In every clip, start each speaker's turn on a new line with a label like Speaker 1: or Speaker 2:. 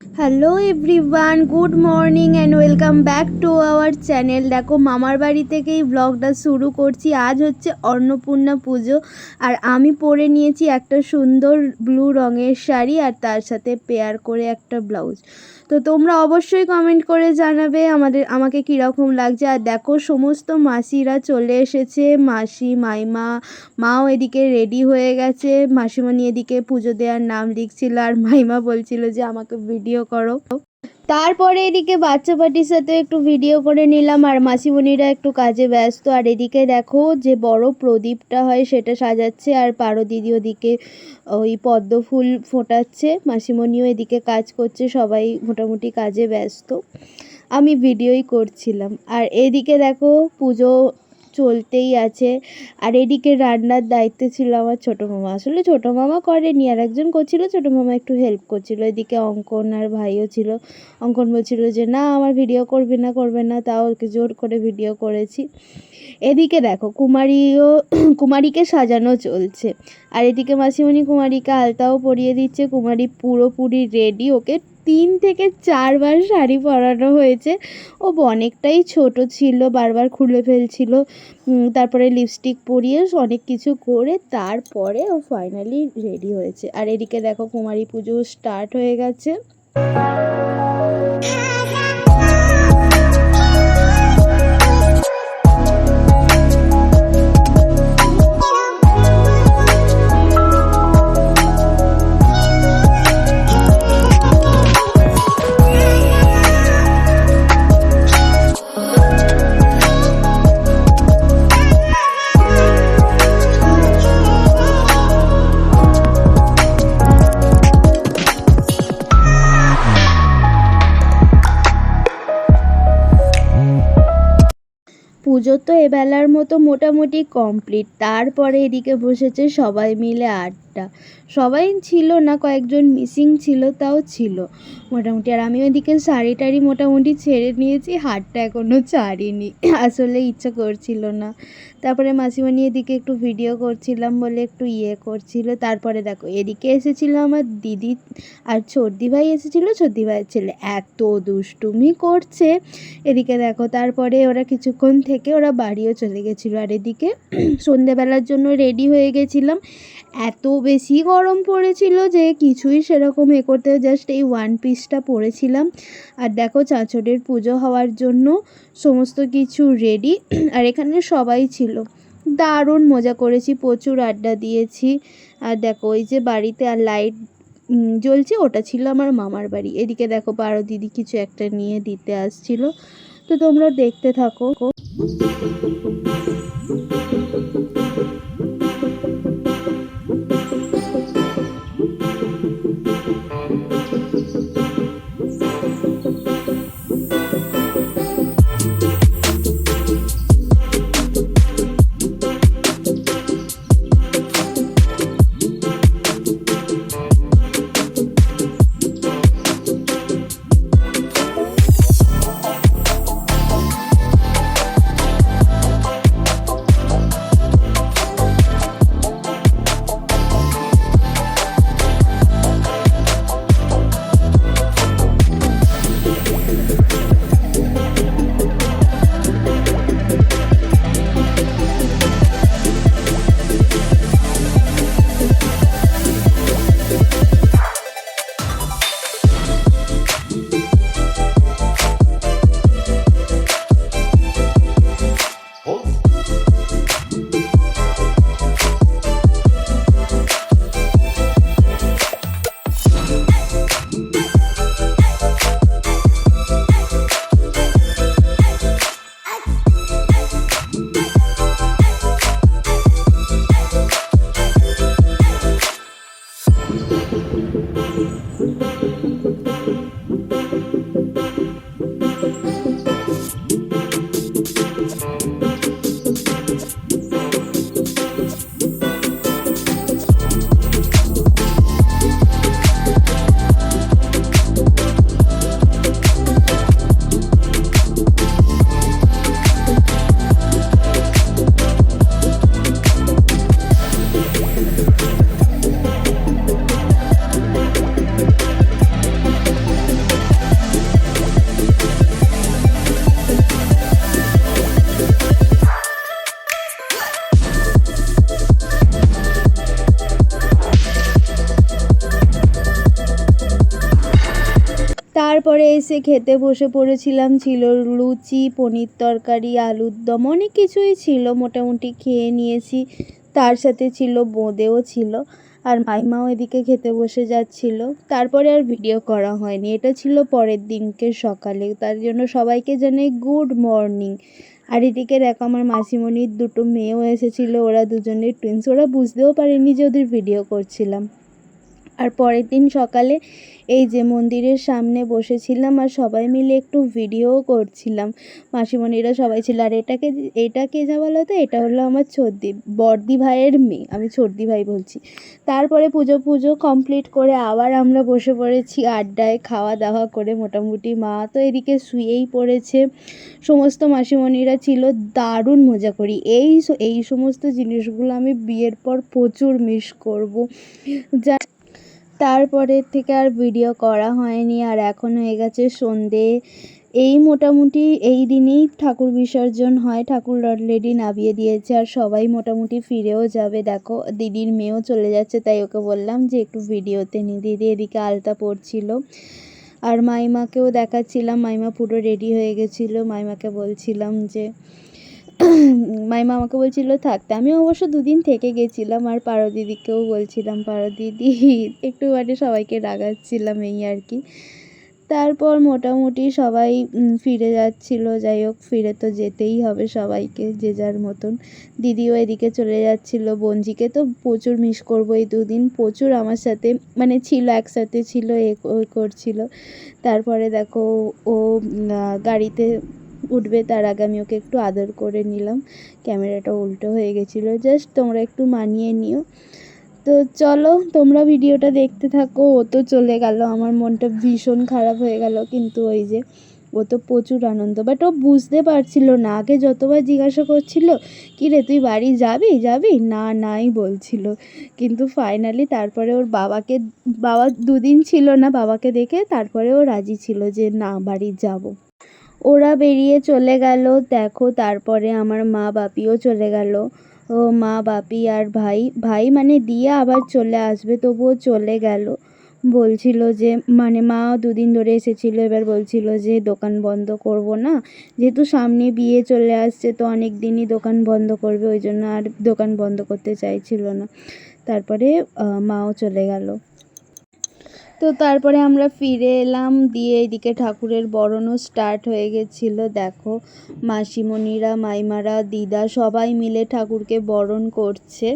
Speaker 1: Hello everyone good morning and welcome back to our channel দেখো, মামার বাড়ি থেকেই ব্লগটা শুরু করছি। আজ হচ্ছে অন্নপূর্ণা পুজো আর আমি পরে নিয়েছি একটা সুন্দর ব্লু রঙের শাড়ি আর তার সাথে পেয়ার করে একটা ব্লাউজ তো তোমরা অবশ্যই কমেন্ট করে জানাবে আমাদের, আমাকে কীরকম লাগছে। আর দেখো, সমস্ত মাসিরা চলে এসেছে। মাসি, মাইমা, মাও এদিকে রেডি হয়ে গেছে। মাসিমণি এদিকে পুজো দেওয়ার নাম লিখছিল আর মাইমা বলছিল যে, আমাকে ভিডিও করো। তারপরে এদিকে বাচ্চা পার্টির সাথে একটু ভিডিও করে নিলাম, আর মাসিমণিরা একটু কাজে ব্যস্ত। আর এদিকে দেখো যে বড় প্রদীপটা হয় সেটা সাজাচ্ছে, আর পারো দিদি ওদিকে ওই পদ্ম ফুল ফোটাচ্ছে, মাসিমণিও এদিকে কাজ করছে, সবাই মোটামুটি কাজে ব্যস্ত। আমি ভিডিওই করছিলাম। আর এদিকে দেখো পুজো চলতেই আছে। আর এদিকে রান্নার দায়িত্বে ছিল আমার ছোটো মামা। আসলে ছোটো মামা করেনি, আর একজন করছিল, ছোটো মামা একটু হেল্প করছিল। এদিকে অঙ্কন আর ভাইও ছিল। অঙ্কন বলছিল যে, না, আমার ভিডিও করবে না করবে না। তাও জোর করে ভিডিও করেছি। এদিকে দেখো, কুমারীও, কুমারীকে সাজানো চলছে। আর এদিকে মাসিমণি কুমারীকে আলতাও পরিয়ে দিচ্ছে। কুমারী পুরোপুরি রেডি ওকে তিন থেকে চারবার শাড়ি পরানো হয়েছে। ও অনেকটাই ছোট ছিল, বারবার খুলে ফেলছিল। তারপরে লিপস্টিক পরিয়ে অনেক কিছু করে তারপরে ও ফাইনালি রেডি হয়েছে। আর এদিকে দেখো, কুমারী পুজো স্টার্ট হয়ে গেছে। পুজো তো এবেলার মতো মোটামুটি কমপ্লিট তারপরে এদিকে বসেছে সবাই মিলে আড্ডা। সবাই ছিল না, কয়েকজন মিসিং ছিল, তাও ছিল। মোটামুটি আর আমি ওইদিকে শাড়ি টাড়ি মোটামুটি ছেড়ে নিয়েছি, হাতটা এখনও ছাড়িনি। আসলে ইচ্ছা করছিল না। তারপরে মাসিমণি এদিকে একটু ভিডিও করছিলাম বলে একটু ইয়ে করছিল। তারপরে দেখো, এদিকে এসেছিল আমার দিদি আর ছোটদি ভাই এসেছিল ছোটদি ভাইয়ের ছেলে। এত দুষ্টুমি করছে। এদিকে দেখো, তারপরে ওরা কিছুক্ষণ থেকে ওরা বাড়িও চলে গেছিল আর এদিকে সন্ধেবেলার জন্য রেডি হয়ে গেছিলাম। এত বেশি গরম পড়েছিল যে কিছুই সেরকম এ করতে জাস্ট এই ওয়ান পিসটা পরেছিলাম। আর দেখো চাঁচড়ের পুজো হওয়ার জন্য সমস্ত কিছু রেডি আর এখানে সবাই ছিল। দারুণ মজা করেছি, প্রচুর আড্ডা দিয়েছি। আর দেখো ওই যে বাড়িতে আর লাইট জ্বলছে, ওটা ছিল আমার মামার বাড়ি। এদিকে দেখো বারো দিদি কিছু একটা নিয়ে দিতে আসছিল। তো তোমরা দেখতে থাকো। Thank you. তারপরে এসে খেতে বসে পড়েছিলাম, ছিল লুচি, পনির তরকারি, আলুর দম, অনেক কিছুই ছিল, মোটামুটি খেয়ে নিয়েছি। তার সাথে ছিল বোঁদেও ছিল, আর মাইমাও এদিকে খেতে বসে যাচ্ছিল। তারপরে আর ভিডিও করা হয়নি। এটা ছিল পরের দিনকে সকালে। তার জন্য সবাইকে জানাই গুড মর্নিং আর এদিকে দেখো আমার মাসিমণির দুটো মেয়েও এসেছিল, ওরা দুজনের টুইন্স ওরা বুঝতেও পারেনি যে ওদের ভিডিও করছিলাম। আর পরের দিন সকালে এই যে মন্দিরের সামনে বসেছিলাম আর সবাই মিলে একটু ভিডিও করছিলাম। মাসিমণিরা সবাই ছিল। আর এটাকে এটা কে যা বলো তো? এটা হলো আমার ছর্দি, বর্দি ভাইয়ের মেয়ে, আমি ছর্দি ভাই বলছি। তারপরে পুজো পুজো কমপ্লিট করে আবার আমরা বসে পড়েছি আড্ডায়, খাওয়া দাওয়া করে মোটামুটি মা তো এদিকে শুয়েই পড়েছে। সমস্ত মাসিমণিরা ছিল, দারুণ মজা করি। এই এই সমস্ত জিনিসগুলো আমি বিয়ের পর প্রচুর মিস করব। যা তারপরের থেকে আর ভিডিও করা হয়নি, আর এখন হয়ে গেছে সন্ধে। এই মোটামুটি এই দিনেই ঠাকুর বিসর্জন হয়, ঠাকুর অলরেডি নামিয়ে দিয়েছে, আর সবাই মোটামুটি ফিরেও যাবে। দেখো, দিদির মেয়েও চলে যাচ্ছে, তাই ওকে বললাম যে একটু ভিডিওতে নি। দিদি এদিকে আলতা পড়ছিল আর মাইমাকেও দেখাচ্ছিলাম। মাইমা পুরো রেডি হয়ে গেছিল। মাইমাকে বলছিলাম যে মাইমা আমাকে বলছিল থাকতে আমি অবশ্য দুদিন থেকে গেছিলাম আর পারো দিদিকেও বলছিলাম, পারো দিদি। একটু মানে সবাইকে রাগাচ্ছিলাম এই আর কি। তারপর মোটামুটি সবাই ফিরে যাচ্ছিল, যাই হোক, ফিরে তো যেতেই হবে সবাইকে, যে যার মতন। দিদিও এদিকে চলে যাচ্ছিল বঞ্জিকে তো প্রচুর মিস করব এই দুদিন, প্রচুর আমার সাথে মানে ছিল, একসাথে ছিল, এ করছিল। তারপরে দেখো, ও গাড়িতে উঠবে, তার আগে আমি ওকে একটু আদর করে নিলাম। ক্যামেরাটা উল্টো হয়ে গেছিল। জাস্ট তোমরা একটু মানিয়ে নিও। তো চলো, তোমরা ভিডিওটা দেখতে থাকো। ও তো চলে গেল। আমার মনটা ভীষণ খারাপ হয়ে গেল। কিন্তু ওই যে, ও তো প্রচুর আনন্দ। বাট ও বুঝতে পারছিল না। আগে যতবার জিজ্ঞাসা করছিল, কি রে, তুই বাড়ি যাবি? যাবি? না, নাই বলছিল। কিন্তু ফাইনালি তারপরে ওর বাবাকে, বাবা দুদিন ছিল না বাবাকে দেখে তারপরে ও রাজি ছিল যে, না, বাড়ি যাব। ওরা বেরিয়ে চলে গেল। দেখো, তারপরে আমার মা বাপিও চলে গেল। ও মা, বাপি আর ভাই। ভাই মানে দিয়ে আবার চলে আসবে, তবুও চলে গেল। বলছিল যে মানে মা দুদিন ধরে এসেছিল, এবার বলছিল যে, দোকান বন্ধ করব না। যেহেতু সামনে বিয়ে চলে আসছে, তো অনেক দিনই দোকান বন্ধ করবে, ওই জন্য আর দোকান বন্ধ করতে চাইছিল না। তারপরে মাও চলে গেল। তো তারপরে আমরা ফিরে এলাম, দিয়ে এদিকে ঠাকুরের বরণও স্টার্ট হয়ে গেছিল। দেখো, মাসিমণিরা, মাইমারা, দিদা সবাই মিলে ঠাকুরকে বরণ করছে।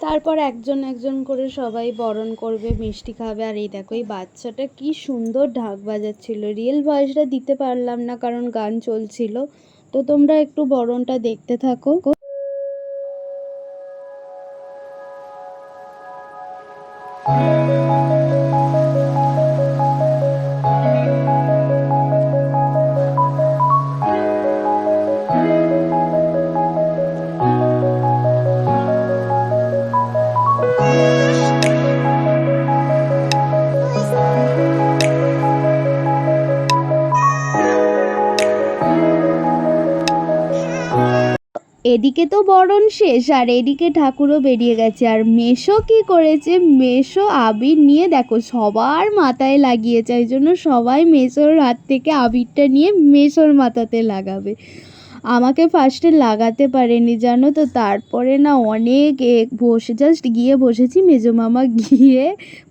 Speaker 1: তারপর একজন একজন করে সবাই বরণ করবে, মিষ্টি খাবে। আর এই দেখো, এই বাচ্চাটা কি সুন্দর ঢাক বাজাচ্ছিল। রিয়েল ভয়েসটা দিতে পারলাম না, কারণ গান চলছিল। তো তোমরা একটু বরণটা দেখতে থাকো। এদিকে তো বরণ শেষ, আর এদিকে ঠাকুরও বেরিয়ে গেছে। আর মেশো কি করেছে? মেশো আবির নিয়ে দেখো, সবার মাথায় লাগিয়েছে। এই জন্য সবাই মেশোর হাত থেকে আবিরটা নিয়ে মেশোর মাথাতে লাগাবে। আমাকে ফার্স্টে লাগাতে পারেনি, জানো তো? তারপরে না অনেক বসে জাস্ট গিয়ে বসেছি, মেজো মামা গিয়ে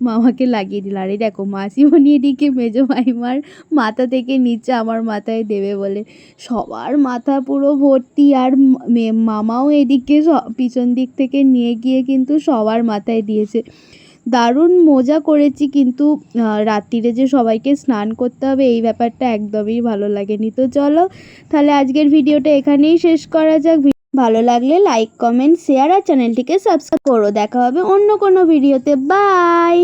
Speaker 1: মামাকে লাগিয়ে দিল। আরে দেখো, মাসিমণি এদিকে মেজো মাইমার মাথা থেকে নিচে আমার মাথায় দেবে বলে। সবার মাথা পুরো ভর্তি আর মামাও এদিকে পিছন দিক থেকে নিয়ে গিয়ে কিন্তু সবার মাথায় দিয়েছে। দারুণ মজা করেছি কিন্তু রাত্রিরে যে সবাইকে স্নান করতে হবে, এই ব্যাপারটা একদমই ভালো লাগেনি। তো চলো, তাহলে আজকের ভিডিওটা এখানেই শেষ করা যাক। ভালো লাগলে লাইক কমেন্ট শেয়ার আর চ্যানেলটিকে সাবস্ক্রাইব করো। দেখা হবে অন্য কোনো ভিডিওতে। বাই